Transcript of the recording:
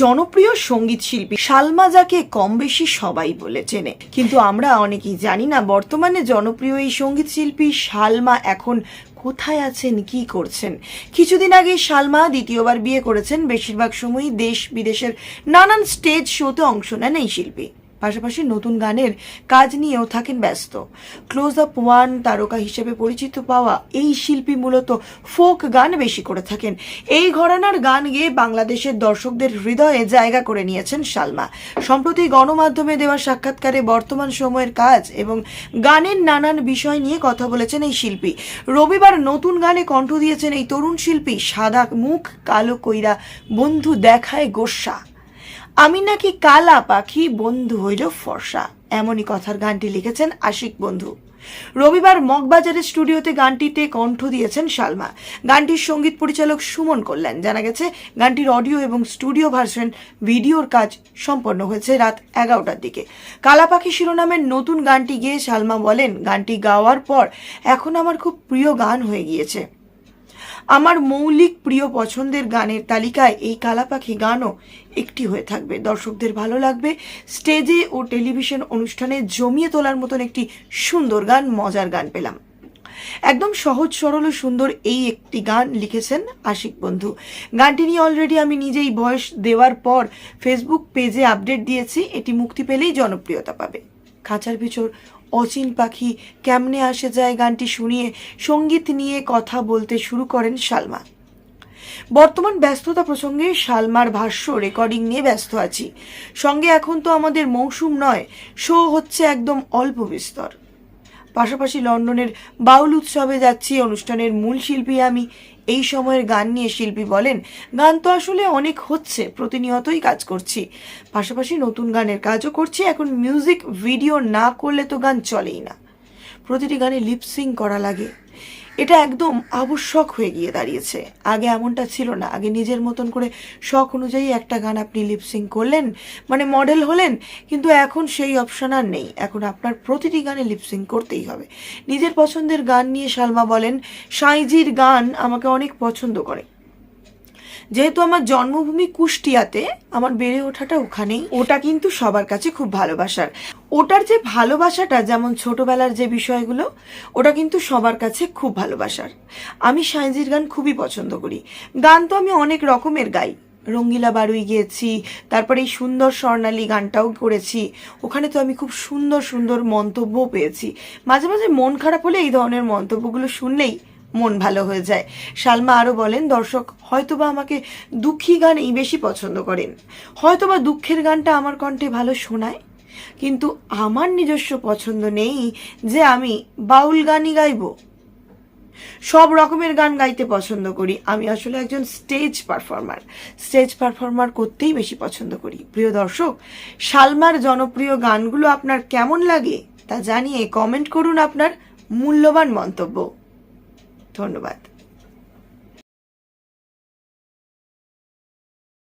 জনপ্রিয় সংগীত শিল্পী সালমা যাকে কম বেশি সবাই বলে চেনে। কিন্তু আমরা অনেকেই জানি না বর্তমানে জনপ্রিয় এই সংগীত শিল্পী সালমা এখন কোথায় আছেন, কি করছেন? কিছুদিন আগে সালমা দ্বিতীয়বার বিয়ে করেছেন, বেশিরভাগ সময়ই দেশ বিদেশের নানান স্টেজ শোতে অংশ নেন এই শিল্পী। পাশাপাশি নতুন গানের কাজ নিয়েও থাকেন ব্যস্ত। ক্লোজ আপ ওয়ান তারকা হিসেবে পরিচিত পাওয়া এই শিল্পী মূলত ফোক গান বেশি করে থাকেন। এই ঘরানার গান গেয়ে বাংলাদেশের দর্শকদের হৃদয়ে জায়গা করে নিয়েছেন সালমা। সম্প্রতি গণমাধ্যমে দেওয়া সাক্ষাৎকারে বর্তমান সময়ের কাজ এবং গানের নানান বিষয় নিয়ে কথা বলেছেন এই শিল্পী। রবিবার নতুন গানে কণ্ঠ দিয়েছেন এই তরুণ শিল্পী সাদা মুখ, কালো কইরা বন্ধু দেখায় গোস্বা আমি নাকি কালা পাখি বন্ধু হইল ফর্সা, এমনই কথার গানটি লিখেছেন আশিক বন্ধু। রবিবার মগবাজারের স্টুডিওতে গানটিতে কণ্ঠ দিয়েছেন সালমা। গানটির সংগীত পরিচালক সুমন কল্যাণ। জানা গেছে, গানটির অডিও এবং স্টুডিও ভার্সন ভিডিওর কাজ সম্পন্ন হয়েছে রাত এগারোটার দিকে। কালাপাখি শিরোনামের নতুন গানটি গেয়ে সালমা বলেন, গানটি গাওয়ার পর এখন আমার খুব প্রিয় গান হয়ে গিয়েছে। আমার মৌলিক প্রিয় পছন্দের গানের তালিকায় এই কালাপাখি গানও একটি হয়ে থাকবে। দর্শকদের ভালো লাগবে। স্টেজে ও টেলিভিশন অনুষ্ঠানে জমিয়ে তোলার মতন একটি সুন্দর গান, মজার গান পেলাম। একদম সহজ, সরল ও সুন্দর এই একটি গান লিখেছেন আশিক বন্ধু। গানটি নিয়ে অলরেডি আমি নিজেই ভয়েস দেওয়ার পর ফেসবুক পেজে আপডেট দিয়েছি। এটি মুক্তি পেলেই জনপ্রিয়তা পাবে। খাঁচার ভিতর অচিন পাখি কেমনে আসে যায় গানটি শুনিয়ে সংগীত নিয়ে কথা বলতে শুরু করেন সালমা। বর্তমান ব্যস্ততা প্রসঙ্গে সালমার ভাষ্য রেকর্ডিং নিয়ে ব্যস্ত আছি। সঙ্গে এখন তো আমাদের মৌসুম নয়, শো হচ্ছে একদম অল্প বিস্তর। পাশাপাশি লন্ডনের বাউল উৎসবে যাচ্ছি, অনুষ্ঠানের মূল শিল্পী আমি এই সময়ের গান নিয়ে শিল্পী বলেন, গান তো আসলে অনেক হচ্ছে, প্রতিনিয়তই কাজ করছি। পাশাপাশি নতুন গানের কাজও করছি, এখন মিউজিক ভিডিও না করলে তো গান চলেই না। প্রতিটি গানে লিপসিং করা লাগে। এটা একদম আবশ্যক হয়ে গিয়ে দাঁড়িয়েছে। আগে এমনটা ছিল না। আগে নিজের মতন করে শখ অনুযায়ী একটা গান আপনি লিপসিং করলেন মানে মডেল হলেন, কিন্তু এখন সেই অপশন আর নেই। এখন আপনার প্রতিটি গানে লিপসিং করতেই হবে। নিজের পছন্দের গান নিয়ে সালমা বলেন, সাইজির গান আমাকে অনেক পছন্দ করে। যেহেতু আমার জন্মভূমি কুষ্টিয়াতে, আমার বেড়ে ওঠাটা ওখানেই। ওটা কিন্তু সবার কাছে খুব ভালোবাসার। ওটার যে ভালোবাসাটা, যেমন ছোটবেলার যে বিষয়গুলো, ওটা কিন্তু সবার কাছে খুব ভালোবাসার। আমি সাইজির গান খুবই পছন্দ করি। গান তো আমি অনেক রকমের গাই। রঙ্গিলা বারুই গিয়েছি, তারপরে এই সুন্দর স্বর্ণালী গানটাও করেছি। ওখানে তো আমি খুব সুন্দর সুন্দর মন্তব্য পেয়েছি। মাঝে মাঝে মন খারাপ হলে এই ধরনের মন্তব্যগুলো শুনলেই মন ভালো হয়ে যায়। সালমা আরও বলেন, দর্শক, হয়তোবা আমাকে দুঃখী গানই বেশি পছন্দ করেন। হয়তোবা দুঃখের গানটা আমার কণ্ঠে ভালো শোনায়। কিন্তু আমার নিজস্ব পছন্দ নেই যে আমি বাউল গানই গাইবো। সব রকমের গান গাইতে পছন্দ করি। আমি আসলে একজন স্টেজ পারফর্মার। স্টেজ পারফর্মার করতেই বেশি পছন্দ করি। প্রিয় দর্শক, সালমার জনপ্রিয় গানগুলো আপনার কেমন লাগে তা জানিয়ে কমেন্ট করুন আপনার মূল্যবান মন্তব্য। ধন্যবাদ।